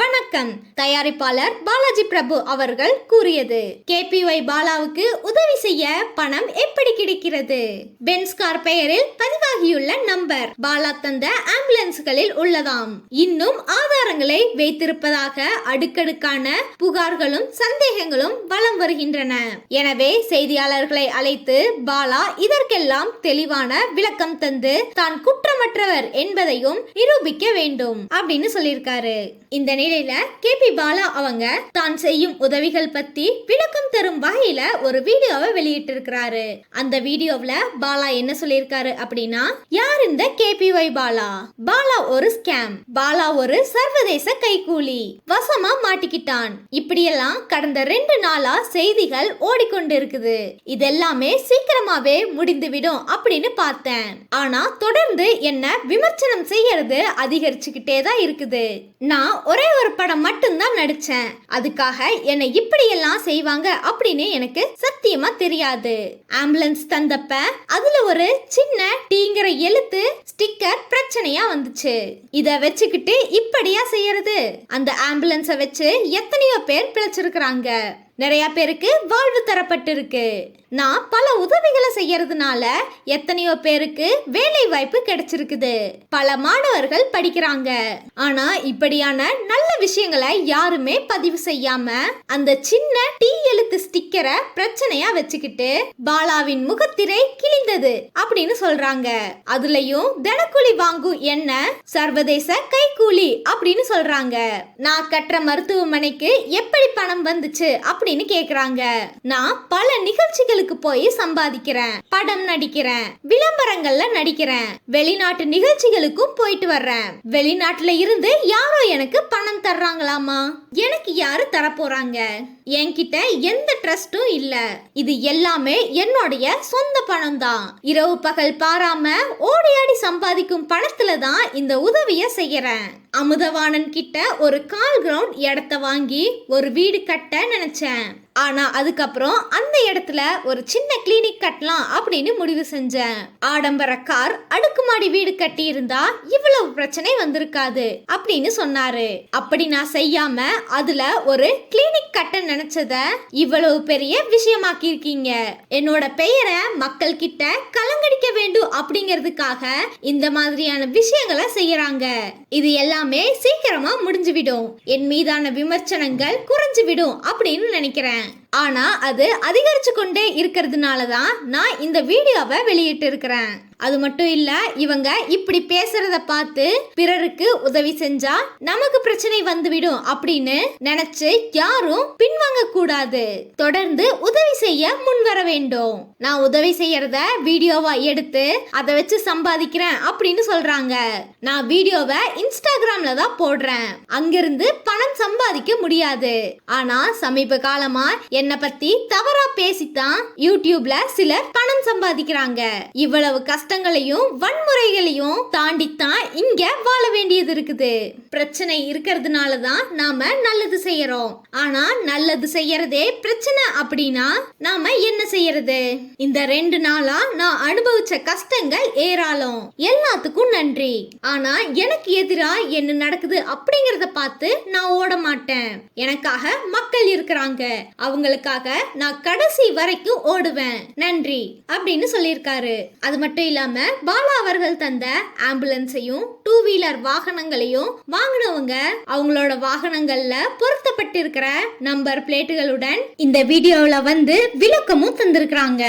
வணக்கம். தயாரிப்பாளர் பாலாஜி பிரபு அவர்கள் கூறியது. கேபிஒய் பாலாவுக்கு உதவி செய்ய பணம் எப்படி கிடைக்கிறது? பென்ஸ்கார் பெயரில் பதிவாகியுள்ள நம்பர். பாலா தந்த ஆம்புலன்ஸ்களில் உள்ளதாம். இன்னும் ஆதாரங்களை வைத்திருப்பதாக அடுக்கடுக்கான புகார்களும் சந்தேகங்களும் வலம் வருகின்றன. எனவே செய்தியாளர்களை அழைத்து பாலா இதற்கெல்லாம் தெளிவான விளக்கம் தந்து தான் குற்றமற்றவர் என்பதையும் நிரூபிக்க வேண்டும் அப்படின்னு சொல்லியிருக்காரு. இந்த நிலையில கேபி பாலா அவங்க தான் செய்யும் உதவிகள் பத்தி விளக்கம் தரும் வகையில ஒரு வீடியோவை வெளியிட்டு இருக்கிறாரு அந்த வீடியோவில் பாலா என்ன சொல்லியிருக்காரு அப்படின்னா யார் இந்த கேபிஒய் பாலா? பாலா ஒரு ஸ்கேம் பாலா ஒரு சர்வதேச கைகூலி. வசமா மாட்டிக்கிட்டான். இப்படியெல்லாம் கடந்த ரெண்டு நாளா செய்திகள் ஓடிக்கொண்டு இருக்குது இதெல்லாமே சீக்கிரமாவே முடிந்துவிடும் அப்படின்னு பார்த்தேன். ஆனா தொடர்ந்து என்ன விமர்சனம் செய்யறது அதிகரிச்சுக்கிட்டே தான் இருக்குது. நான் ஒரே ஒரு படம் மட்டும்தான் நடிச்சேன். அதுக்காக என்னை இப்படியெல்லாம் செய்வாங்க அப்படின்னு எனக்கு சத்தியமா தெரியாது. ஆம்புலன்ஸ் தந்தப்ப அதுல ஒரு சின்ன டீங்கிற எழுத்து ஸ்டிக்கர் பிரச்சனையா வந்துச்சு. இத வச்சுக்கிட்டு இப்படியா செய்யறது? அந்த ஆம்புலன்ஸை வச்சு எத்தனையோ பேர் பிழைச்சிருக்கிறாங்க. நிறைய பேருக்கு வாழ்வு தரப்பட்டிருக்கு. நான் பல உதவிகளை செய்யறதுனால எத்தனையோ பேருக்கு வேலை வாய்ப்பு கிடைச்சிருக்குது. பல மாணவர்கள் படிக்கிறாங்க. ஆனா இப்படியான நல்ல விஷயங்களை யாருமே பதிவு செய்யாம அந்த சின்ன டீ எழுத்து ஸ்டிக்கரை பிரச்சனையா வச்சுக்கிட்டு பாலாவின் முகத்திரை கிழிந்தது அப்படின்னு சொல்றாங்க. அதுலயும் தினக்கூலி வாங்கும் என்ன சர்வதேச கை கூலி அப்படின்னு சொல்றாங்க. நான் கட்டுற மருத்துவமனைக்கு எப்படி பணம் வந்துச்சு அப்படின்னு கேக்குறாங்க. நான் பல நிகழ்ச்சிகளுக்கு போய் சம்பாதிக்கிறேன். படம் நடிக்கிறேன். விளம்பரங்கள்ல நடிக்கிறேன். வெளிநாட்டு நிகழ்ச்சிகளுக்கும் போயிட்டு வர்றேன். வெளிநாட்டுல இருந்து யாரோ எனக்கு பணம் தர்றாங்களாமா? எனக்கு யாரு தரப்போறாங்க? என்கிட்ட எந்த ட்ரஸ்டும் இல்ல. இது எல்லாமே என்னுடைய சொந்த பணம் தான் இரவு பகல் பாராம ஓடி ஆடி சம்பாதிக்கும் பணத்துல தான் இந்த உதவிய செய்யறேன். அமுதவாணன் கிட்ட ஒரு கால் கிரவுண்ட் இடத்த வாங்கி ஒரு வீடு கட்ட நினைச்சேன். ஆனா அதுக்கப்புறம் அந்த இடத்துல ஒரு சின்ன கிளினிக் கட்டலாம் அப்படின்னு முடிவு செஞ்சேன். ஆடம்பர கார் அடுக்குமாடி வீடு கட்டி இருந்தா இவ்வளவு பிரச்சனை வந்திருக்காது அப்படின்னு சொன்னாரு. அப்படி நான் செய்யாம அதுல ஒரு கிளினிக் கட்ட நினைச்சத இவ்வளவு பெரிய விஷயமாக்கி இருக்கீங்க என்னோட பெயரை மக்கள் கிட்ட கலங்கடிக்க வேண்டும் அப்படிங்கிறதுக்காக இந்த மாதிரியான விஷயங்களை செய்யறாங்க. இது எல்லாமே சீக்கிரமா முடிஞ்சுவிடும். என் மீதான விமர்சனங்கள் குறைஞ்சுவிடும் அப்படின்னு நினைக்கிறேன். ஆனால் அது அதிகரித்து கொண்டே இருக்கிறதுனால தான் நான் இந்த வீடியோவை வெளியிட்டு இருக்கிறேன் அது மட்டும் இல்ல இவங்க இப்படி பேசுறத பார்த்து பிறருக்கு உதவி செஞ்சா நமக்கு பிரச்சனை வந்துவிடும் அப்படின்னு நினைச்சு யாரும் பின்வாங்க கூடாது தொடர்ந்து உதவி செய்ய முன் வர வேண்டும். நான் உதவி செய்யறத வீடியோவா எடுத்து அதை வச்சு சம்பாதிக்கிறேன் அப்படின்னு சொல்றாங்க. நான் வீடியோவை இன்ஸ்டாகிராம்ல தான் போடுறேன். அங்கிருந்து பணம் சம்பாதிக்க முடியாது. ஆனா சமீப காலமா என்னை பத்தி தவறா பேசித்தான் யூடியூப்ல சிலர் பணம் சம்பாதிக்கிறாங்க. இவ்வளவு கஷ்டங்களையும் வன்முறைகளையும் தாண்டித்தான் இங்க வாழ வேண்டியது இருக்குது. பிரச்சனை இருக்கிறதுனால தான் நாம நல்லது செய்யறோம். ஆனா நல்லது செய்யறதே பிரச்சனை அப்படின்னா நாம என்ன செய்யறது? இந்த ரெண்டு நாளா நான் அனுபவிச்ச கஷ்டங்கள் ஏராளம். எல்லாத்துக்கும் நன்றி. ஆனா எனக்கு எதிரா என்ன நடக்குது அப்படிங்கறத பார்த்து நான் ஓட மாட்டேன் எனக்காக மக்கள் இருக்கிறாங்க. அவங்கள உங்களுக்காக நான் கடைசி வரைக்கும் ஓடுவேன். நன்றி. அப்படின்னு சொல்லியிருக்காரு. அது மட்டும் இல்லாம பாலா அவர்கள் தந்த ஆம்புலன்ஸையும் டூ வீலர் வாகனங்களையும் வாங்கினவங்க அவங்களோட வாகனங்கள்ல பொருத்தப்பட்டிருக்கிற நம்பர் பிளேட்டுகளுடன் இந்த வீடியோல வந்து விளக்கமும் தந்திருக்கிறாங்க.